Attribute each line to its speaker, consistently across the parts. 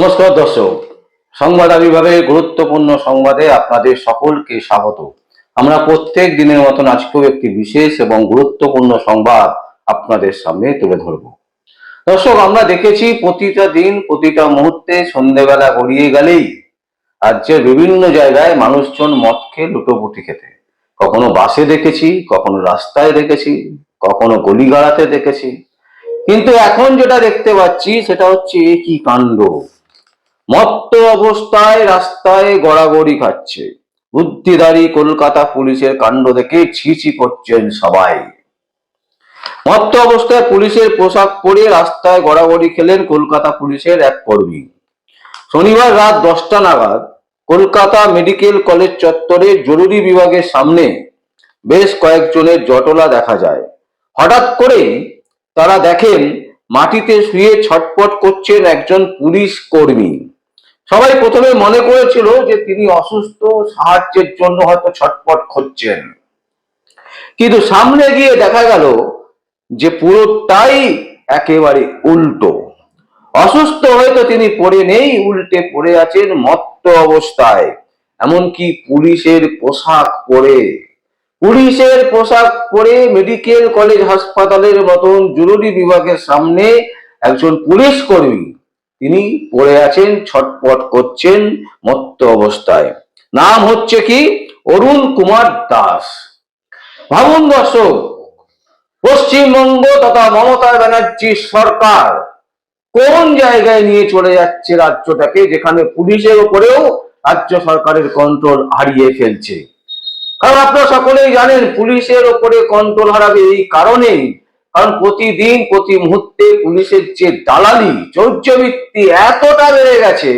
Speaker 1: নমস্কার দর্শক। সংবাদ বিভাগের গুরুত্বপূর্ণ সংবাদে আপনাদের সকলকে স্বাগত। আমরা প্রত্যেক দিনের মতন আজকেও একটি বিশেষ এবং গুরুত্বপূর্ণ সংবাদ আপনাদের সামনে তুলে ধরব। দর্শক, আমরা দেখেছি প্রতিটা দিন, প্রতিটা মুহূর্তে সন্ধেবেলা গড়িয়ে গেলেই রাজ্যের বিভিন্ন জায়গায় মানুষজন মদ খেয়ে লুটোপুটি খেতে। কখনো বাসে দেখেছি, কখনো রাস্তায় দেখেছি, কখনো গলিগাড়াতে দেখেছি। কিন্তু এখন যেটা দেখতে পাচ্ছি, সেটা হচ্ছে কি কাণ্ড। মত্ত অবস্থায় রাস্তায় গড়াগড়ি খাচ্ছে। বুদ্ধিদারী কলকাতা পুলিশের কাণ্ড দেখে ছিছি করছেন সবাই। মত্ত অবস্থায় পুলিশের পোশাক পরে রাস্তায় গড়াগড়ি খেলেন কলকাতা পুলিশের এক কর্মী। শনিবার রাত দশটা নাগাদ কলকাতা মেডিকেল কলেজ চত্বরে জরুরি বিভাগের সামনে বেশ কয়েকজনের জটলা দেখা যায়। হঠাৎ করেই তারা দেখেন মাটিতে শুয়ে ছটপট করছেন একজন পুলিশ কর্মী। সবাই প্রথমে মনে করেছিল যে তিনি অসুস্থ, সাহায্যের জন্য হয়তো ছটপট করছেন কিন্তু সামনে গিয়ে দেখা গেল যে পুরোটাই একেবারে উল্টো। অসুস্থ হয়তো তিনি পড়ে নেই, উল্টে পড়ে আছেন মত্ত অবস্থায়। এমনকি পুলিশের পোশাক পরে। পুলিশের পোশাক পরে মেডিকেল কলেজ হাসপাতালের মতন জরুরি বিভাগের সামনে একজন পুলিশ কর্মী তিনি পড়ে আছেন, ছটপট করছেন মত্ত অবস্থায়। নাম হচ্ছে কি? অরুণ কুমার দাস। ভাবুন দর্শক, পশ্চিমবঙ্গ তথা মমতা ব্যানার্জির সরকার কোন জায়গায় নিয়ে চলে যাচ্ছে রাজ্যটাকে, যেখানে পুলিশের উপরেও রাজ্য সরকারের কন্ট্রোল হারিয়ে ফেলছে? কারণ আপনারা সকলেই জানেন, পুলিশের ওপরে কন্ট্রোল হারাবে এই কারণেই কারণ প্রতিদিন, প্রতি মুহূর্তে পুলিশের যে দালালি চৌর্যবৃত্তি এতটা বেড়ে গেছে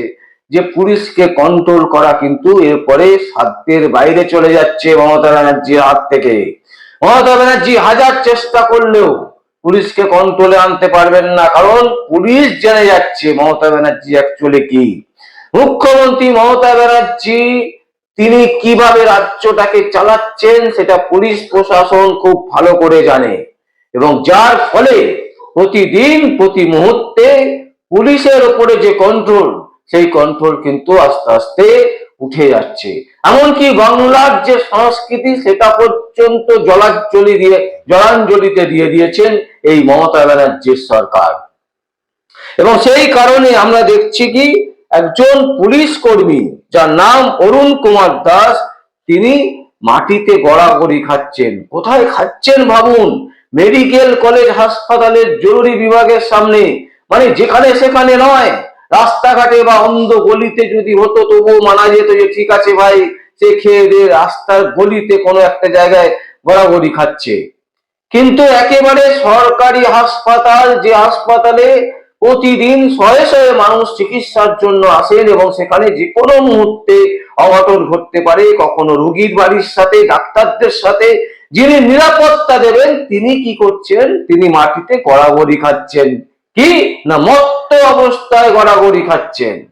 Speaker 1: যে পুলিশকে কন্ট্রোল করা কিন্তু এরপরে সাধ্যের বাইরে চলে যাচ্ছে মমতা ব্যানার্জির হাত থেকে। মমতা ব্যানার্জি হাজার চেষ্টা করলেও পুলিশকে কন্ট্রোলে আনতে পারবেন না, কারণ পুলিশ জেনে যাচ্ছে মমতা ব্যানার্জি অ্যাকচুয়ালি কি। মুখ্যমন্ত্রী মমতা ব্যানার্জি, তিনি কীভাবে রাজ্যটাকে চালাচ্ছেন, সেটা পুলিশ প্রশাসন খুব ভালো করে জানে। এবং যার ফলে প্রতিদিন, প্রতি মুহূর্তে পুলিশের ওপরে যে কন্ট্রোল সেই কন্ট্রোল কিন্তু আস্তে আস্তে উঠে যাচ্ছে। এমনকি বাংলার যে সংস্কৃতি, সেটা পর্যন্ত জলাঞ্জলি দিয়ে, জলাঞ্জলিতে দিয়ে দিয়েছেন এই মমতা ব্যানার্জির সরকার। এবং সেই কারণে আমরা দেখছি কি, একজন পুলিশ কর্মী, যার নাম অরুণ কুমার দাস, তিনি মাটিতে গড়াগড়ি খাচ্ছেন। কোথায় খাচ্ছেন ভাবুন? মেডিকেল কলেজ হাসপাতালের জরুরি বিভাগের সামনে মানে যেখানে সেখানে নয়, রাস্তাঘাটে বা অন্ধ গলিতে যদি হতো, তবুও মানা যেত যে, ঠিক আছে ভাই, সে খেয়ে দিয়ে রাস্তার গলিতে কোনো একটা জায়গায় গড়াগড়ি খাচ্ছে। কিন্তু একেবারে সরকারি হাসপাতাল, যে হাসপাতালে প্রতিদিন শয়ে শয়ে মানুষ চিকিৎসার জন্য আসেন এবং সেখানে যে কোনো মুহূর্তে অঘটন ঘটতে পারে, কখনো রুগীর বাড়ির সাথে, ডাক্তারদের সাথে যিনি নিরাপত্তা দেবেন, তিনি কি করছেন? তিনি মাটিতে গড়াগড়ি খাচ্ছেন। কি? না, মত্ত অবস্থায় গড়াগড়ি খাচ্ছেন।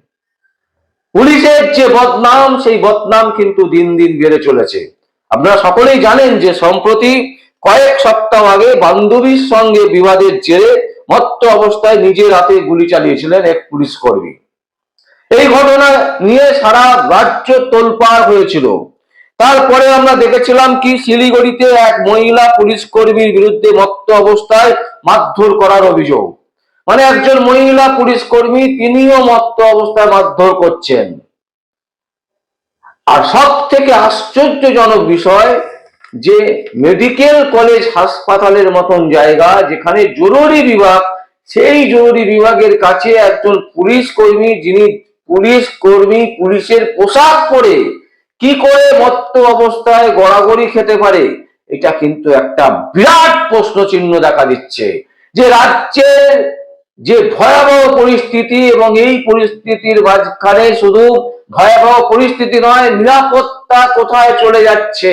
Speaker 1: পুলিশের যে বদনাম, সেই বদনাম কিন্তু দিন দিন বেড়ে চলেছে। আপনারা সকলেই জানেন যে সম্প্রতি কয়েক সপ্তাহ আগে বান্ধবীর সঙ্গে বিবাদের জেরে মত্ত অবস্থায় নিজের হাতে গুলি চালিয়েছিলেন এক পুলিশ কর্মী। এই ঘটনা নিয়ে সারা রাজ্য তোলপাড় হয়েছিল। তারপরে আমরা দেখেছিলাম কি শিলিগুড়িতে এক মহিলা পুলিশ কর্মীর বিরুদ্ধে মত্ত অবস্থায় মারধর করার অভিযোগ। মানে একজন মহিলা পুলিশ কর্মী তিনিও মত্ত অবস্থায় মারধর করছেন। আর সব থেকে আশ্চর্যজনক বিষয় যে মেডিকেল কলেজ হাসপাতালের মতন জায়গা যেখানে জরুরি বিভাগ, সেই জরুরি বিভাগের কাছে একজন পুলিশ কর্মী যিনি পুলিশ কর্মী পুলিশের পোশাক পরে কি করে মত্ত অবস্থায় গড়াগড়ি খেতে পারে? এটা কিন্তু একটা বিরাট প্রশ্ন চিহ্ন দেখা দিচ্ছে। যে রাজ্যের যে ভয়াবহ পরিস্থিতি এবং এই পরিস্থিতির মাঝখানে শুধু ভয়াবহ পরিস্থিতি নয়, নিরাপত্তা কোথায় চলে যাচ্ছে?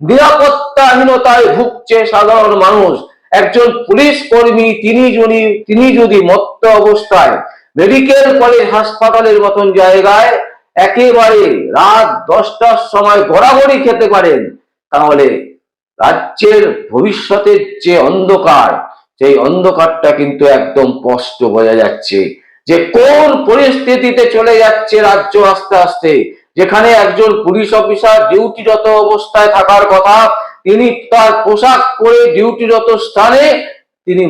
Speaker 1: নিরাপত্তাহীনতায় ভুগছে সাধারণ মানুষ। একজন পুলিশ কর্মী, তিনি যদি তিনি যদি মত্ত অবস্থায়, মেডিকেল কলেজ, হাসপাতালের মতন জায়গায় একেবারে রাত দশটার সময় গড়াগড়ি খেতে পারেন। তাহলে রাজ্যের ভবিষ্যতের যে অন্ধকার, সেই অন্ধকারটা কিন্তু একদম স্পষ্ট বোঝা যাচ্ছে। যে কোন পরিস্থিতিতে চলে যাচ্ছে রাজ্য আস্তে আস্তে? যেখানে একজন পুলিশ অফিসার ডিউটিরত অবস্থায় থাকার কথা, তিনি তার পোশাক পরে ডিউটিরত স্থানে তিনি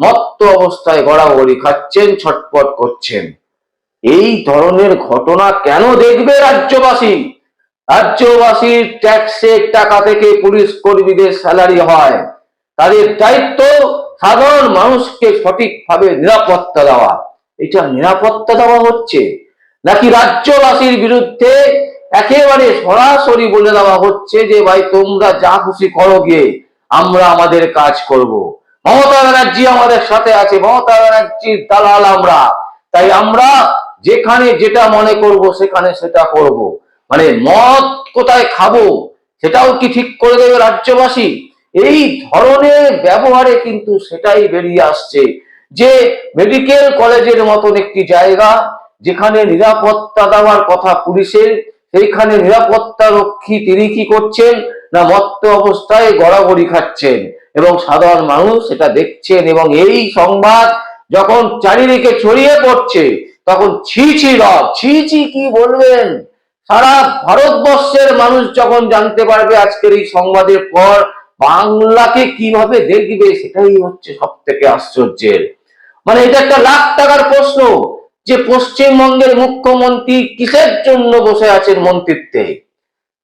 Speaker 1: মত্ত অবস্থায় গড়াগড়ি খাচ্ছেন, ছটপট করছেন। এই ধরনের ঘটনা কেন দেখবে রাজ্যবাসী? রাজ্যবাসীর ট্যাক্সের টাকা থেকে পুলিশ কর্মীদের স্যালারি হয়। তাদের দায়িত্ব সাধারণ মানুষকে সঠিকভাবে নিরাপত্তা দেওয়া। এটা নিরাপত্তা দেওয়া হচ্ছে। নাকি রাজ্যবাসীর বিরুদ্ধে একেবারে সরাসরি বলে দেওয়া হচ্ছে যে, ভাই, তোমরা যা খুশি করো গিয়ে আমরা আমাদের কাজ করব। মমতা ব্যানার্জি আমাদের সাথে আছে। মমতা ব্যানার্জির দালাল আমরা। তাই আমরা যেখানে যেটা মনে করব, সেখানে সেটা করব। মানে মদ কোথায় খাব, সেটাও কি ঠিক করে দেবে রাজ্যবাসী? এই ধরনের ব্যবহারে কিন্তু সেটাই বেরিয়ে আসছে যে মেডিকেল কলেজের মতন একটি জায়গা, যেখানে নিরাপত্তা দেওয়ার কথা পুলিশের, সেইখানে নিরাপত্তা রক্ষী তিনি কি করছেন? না মত্ত অবস্থায় গড়াগড়ি খাচ্ছেন। এবং সাধারণ মানুষ সেটা দেখছেন এবং এই সংবাদ যখন চারিদিকে ছড়িয়ে পড়ছে তখন ছি ছি রব ছি ছি কি বলবেন? সারা ভারতবর্ষের মানুষ যখন জানতে পারবে আজকের এই সংবাদের পর, বাংলাকে কীভাবে দেখবে সেটাই হচ্ছে সব থেকে আশ্চর্যের। মানে এটা একটা লাখ টাকার প্রশ্ন যে পশ্চিমবঙ্গের মুখ্যমন্ত্রী কিসের জন্য বসে আছেন মন্ত্রিত্বে?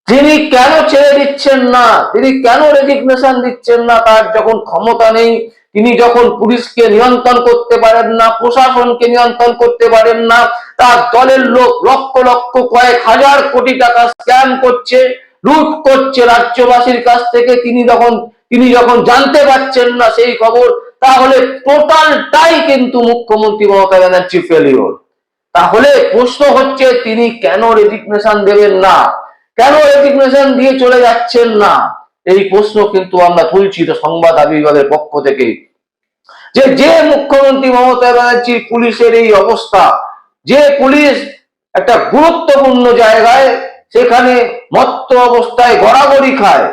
Speaker 1: তিনি কেন ছেড়ে দিচ্ছেন না? তিনি কেন রেজিগনেশন দিচ্ছেন না? তার যখন ক্ষমতা নেই তিনি যখন পুলিশকে নিয়ন্ত্রণ করতে পারেন না, প্রশাসনকে নিয়ন্ত্রণ করতে পারেন না, তার দলের লোক লক্ষ লক্ষ কয়েক হাজার কোটি টাকা স্ক্যাম করছে, লুট করছে রাজ্যবাসীর কাছ থেকে। তিনি যখন তিনি যখন জানতে পারছেন না সেই খবর, তাহলে টোটালটাই কিন্তু মুখ্যমন্ত্রী মমতা ব্যানার্জি ফেলিওর তাহলে প্রশ্ন হচ্ছে, তিনি কেন রেজিগনেশন দেবেন না? কেন রেজিগনেশন দিয়ে চলে যাচ্ছেন না? এই প্রশ্ন কিন্তু আমরা তুলছি তো সংবাদ আবির্ভাবের পক্ষ থেকে। যে যে মুখ্যমন্ত্রী মমতা ব্যানার্জির পুলিশের এই অবস্থা, যে পুলিশ একটা গুরুত্বপূর্ণ জায়গায় সেখানে মত্ত অবস্থায় গড়াগড়ি খায়,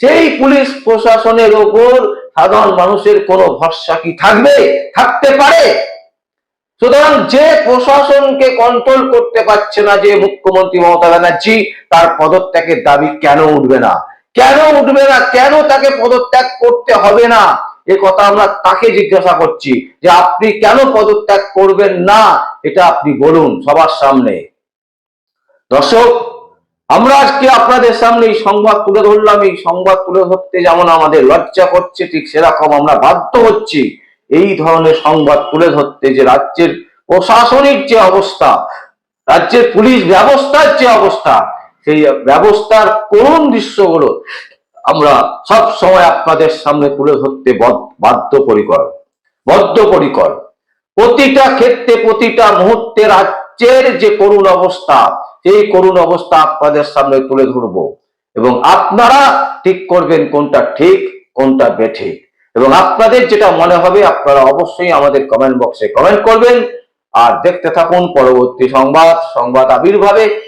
Speaker 1: সেই পুলিশ প্রশাসনের ওপর সাধারণ মানুষের কোনো ভরসা কি থাকবে? থাকতে পারে। সুতরাং যে প্রশাসনকে কন্ট্রোল করতে পারছে না যে মুখ্যমন্ত্রী মমতা ব্যানার্জি, তার পদত্যাগের দাবি কেন উঠবে না? কেন উঠবে না? কেন তাকে পদত্যাগ করতে হবে না? এ কথা আমরা তাকে জিজ্ঞাসা করছি যে আপনি কেন পদত্যাগ করবেন না? এটা আপনি বলুন সবার সামনে। দর্শক, আমরা আজকে আপনাদের সামনে এই সংবাদ তুলে ধরলাম। এই সংবাদ তুলে ধরতে যেমন আমাদের লজ্জা করছে, ঠিক সেরকম আমরা বাধ্য হচ্ছি এই ধরনের সংবাদ তুলে ধরতে যে রাজ্যের প্রশাসনিক যে অবস্থা, রাজ্যের পুলিশ ব্যবস্থার যে অবস্থা সেই ব্যবস্থার করুণ দৃশ্যগুলো আমরা সব সময় আপনাদের সামনে তুলে ধরতে বাধ্যপরিকর, বদ্ধপরিকর। প্রতিটা ক্ষেত্রে, প্রতিটা মুহূর্তে রাজ্যের যে করুণ অবস্থা, সেই করুণ অবস্থা আপনাদের সামনে তুলে ধরব। এবং আপনারা ঠিক করবেন কোনটা ঠিক, কোনটা বেঠিক। এবং আপনাদের যেটা মনে হবে, আপনারা অবশ্যই আমাদের কমেন্ট বক্সে কমেন্ট করবেন। আর দেখতে থাকুন, পরবর্তী সংবাদ সংবাদ আবির্ভাবে।